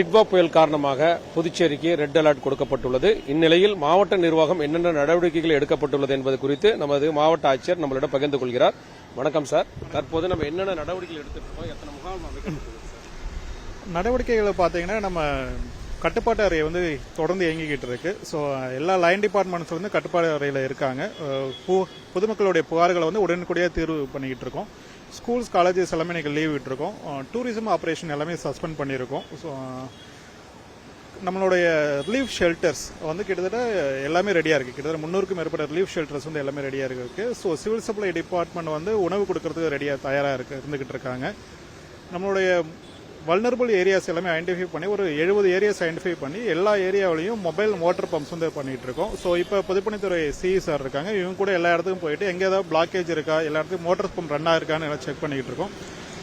டிட்வா புயல் காரணமாக புதுச்சேரிக்கு ரெட் அலர்ட் கொடுக்கப்பட்டுள்ளது. இந்நிலையில் மாவட்ட நிர்வாகம் என்னென்ன நடவடிக்கைகள் எடுக்கப்பட்டுள்ளது என்பது குறித்து நமது மாவட்ட ஆட்சியர் நம்மளிடம் பகிர்ந்து கொள்கிறார். வணக்கம் சார். தற்போது நம்ம என்னென்ன நடவடிக்கைகள் எடுத்துட்டு எத்தனை முகாம் அமைக்கப்பட்டுள்ளது நடவடிக்கைகளை பார்த்தீங்கன்னா நம்ம கட்டுப்பாட்டு அறை வந்து தொடர்ந்து இயங்கிக்கிட்டு இருக்கு. ஸோ எல்லா லைன் டிபார்ட்மெண்ட்ஸ் வந்து கட்டுப்பாட்டு அறையில் இருக்காங்க. பு- பொதுமக்களுடைய புகார்களை வந்து உடனுக்குடியாக தீர்வு பண்ணிக்கிட்டு இருக்கோம். ஸ்கூல்ஸ் காலேஜஸ் எல்லாமே இன்றைக்கி லீவ் விட்டுருக்கோம். டூரிசம் ஆப்ரேஷன் எல்லாமே சஸ்பெண்ட் பண்ணியிருக்கோம். ஸோ நம்மளுடைய ரிலீஃப் ஷெல்டர்ஸ் வந்து கிட்டத்தட்ட எல்லாமே ரெடியாக இருக்குது கிட்டத்தட்ட முந்நூறுக்கும் மேற்பட்ட ரிலீஃப் ஷெல்டர்ஸ் வந்து எல்லாமே ரெடியாக இருக்குது ஸோ சிவில் சப்ளை டிபார்ட்மெண்ட் வந்து உணவு கொடுக்கறதுக்கு ரெடியாக தயாராக இருக்கு இருந்துக்கிட்டு இருக்காங்க. நம்மளுடைய வல்னரபிள் ஏரியாஸ் எல்லாமே ஐடென்டிஃபை பண்ணி ஒரு எழுபது ஏரியாஸ் ஐடென்டிஃபை பண்ணி எல்லா ஏரியாவிலையும் மொபைல் மோட்டர் பம்ப்ஸ் வந்து பண்ணிட்டு இருக்கோம். ஸோ இப்போ பொதுப்பணித்துறை சிஇ சார் இருக்காங்க. இவங்க கூட எல்லா இடத்துக்கும் போயிட்டு எங்கே ஏதாவது பிளாக்கேஜ் இருக்கா எல்லா இடத்துக்கும் மோட்டர் பம்ப் ரன் ஆயிருக்கான்னு எல்லாம் செக் பண்ணிட்டு இருக்கோம்.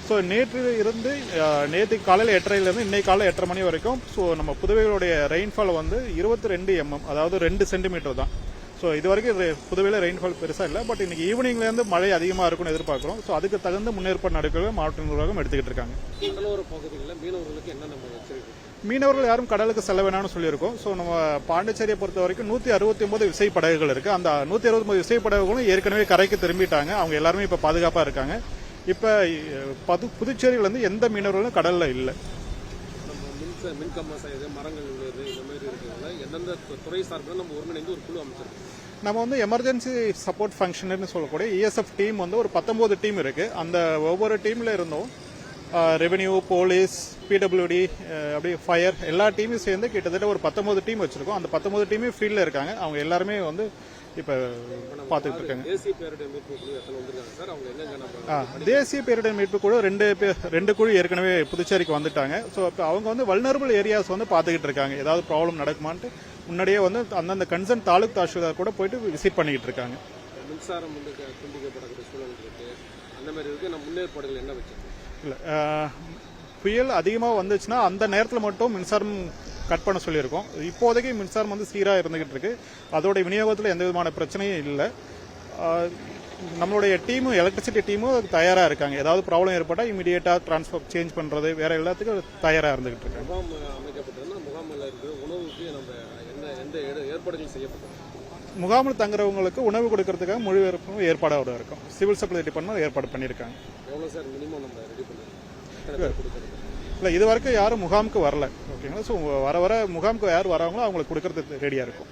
ஸோ நேற்று இருந்து நேற்று காலையில் எட்டரைலேருந்து இன்னைக்கு காலையில் எட்டரை மணி வரைக்கும் ஸோ நம்ம புதுவைகளுடைய ரெயின்ஃபால் வந்து இருபத்தி ரெண்டு எம்எம் அதாவது ரெண்டு சென்டிமீட்டர் தான். ஸோ இது வரைக்கும் புதுவையில் ரெயின்ஃபால் பெருசாக இல்லை பட் இன்னைக்கு ஈவினிங்லேருந்து மழை அதிகமாக இருக்கும்னு எதிர்பார்க்குறோம். ஸோ அதுக்கு தகுந்த முன்னேற்பாடு நடவடிக்கைகளை மாவட்ட நிர்வாகம் எடுத்துக்கிட்டு இருக்காங்க. கடலோர பகுதிகளில் மீனவர்களுக்கு மீனவர்கள் யாரும் கடலுக்கு செல்ல வேணாம்னு சொல்லியிருக்கோம். ஸோ நம்ம பாண்டிச்சேரியை பொறுத்த வரைக்கும் நூற்றி அறுபத்தி ஒன்பது விசை படகுகள் இருக்கு. அந்த நூற்றி அறுபத்தி விசை படகுகளும் ஏற்கனவே கரைக்கு திரும்பிட்டாங்க. அவங்க எல்லாருமே இப்போ பாதுகாப்பாக இருக்காங்க. இப்போ பது புதுச்சேரியில் வந்து எந்த மீனவர்களும் கடலில் இல்லை. மின்ச மின்கம்பம் செய்யுது மரங்கள் உள்ளது இந்த மாதிரி இருக்கிறதுல எந்தெந்த துறை சார்பில் நம்ம ஒருங்கிணைந்து ஒரு குழு அமைச்சிருக்கோம். நம்ம வந்து எமர்ஜென்சி சப்போர்ட் ஃபங்க்ஷன்னு சொல்லக்கூடிய இஎஸ்எஃப் டீம் வந்து ஒரு பத்தொம்போது டீம் இருக்குது அந்த ஒவ்வொரு டீமில் இருந்தும் ரெவென்யூ போலீஸ் பிடபிள்யூடி அப்படி ஃபயர் எல்லா டீமும் சேர்ந்து கிட்டத்தட்ட ஒரு பத்தொன்பது டீம் வச்சிருக்கோம். அந்த பத்தொன்பது டீமே ஃபீல்டில் இருக்காங்க. அவங்க எல்லாருமே வந்து இப்போ பார்த்துக்கிட்டு இருக்காங்க. தேசிய பேரிடர் மீட்பு குழு ரெண்டு பேர் ரெண்டு குழு ஏற்கனவே புதுச்சேரிக்கு வந்துட்டாங்க. ஸோ இப்போ அவங்க வந்து வல்னரபிள் ஏரியாஸ் வந்து பார்த்துக்கிட்டு இருக்காங்க. ஏதாவது ப்ராப்ளம் நடக்குமான்ட்டு முன்னாடியே வந்து அந்தந்த கன்சர்ன் தாலுக் தாசில்தார் கூட போயிட்டு விசிட் பண்ணிக்கிட்டு இருக்காங்க. மின்சாரம் வந்து துண்டிக்கப்படக்கூடிய சூழல் இருக்கு. அந்த மாதிரி இருக்கு. நம்ம முன்னேற்பாடுகள் என்ன வச்சிருக்கோம் இல்லை புயல் அதிகமாக வந்துச்சுன்னா அந்த நேரத்தில் மட்டும் மின்சாரம் கட் பண்ண சொல்லியிருக்கோம். இப்போதைக்கு மின்சாரம் வந்து சீராக இருந்துக்கிட்டு இருக்கு. அதோட விநியோகத்தில் எந்த விதமான பிரச்சனையும் இல்லை. நம்மளுடைய டீமும் எலக்ட்ரிசிட்டி டீமும் அதுக்கு தயாராக இருக்காங்க. ஏதாவது ப்ராப்ளம் ஏற்பட்டால் இமீடியட்டாக ட்ரான்ஸ்ஃபர் சேஞ்ச் பண்ணுறது வேற எல்லாத்துக்கும் தயாராக இருந்துகிட்டு இருக்காங்க முகாம் முகாமில் இருக்கிற உணவுக்கு நம்ம எந்த ஏற்பாடுகள் முகாமில் தங்குறவங்களுக்கு உணவு கொடுக்கறதுக்காக முழு ஏற்பாடும் ஏற்பாடோட இருக்கும். சிவில் சப்ளை டிபார்ட்மெண்ட் ஏற்பாடு பண்ணியிருக்காங்க. கொடுக்கறது? இல்லை இது வரைக்கும் யாரும் முகாமுக்கு வரல ஓகேங்களா? ஸோ வர வர முகாமுக்கு யார் வராங்களோ அவங்களுக்கு கொடுக்கறதுக்கு ரெடியாக இருக்கும்.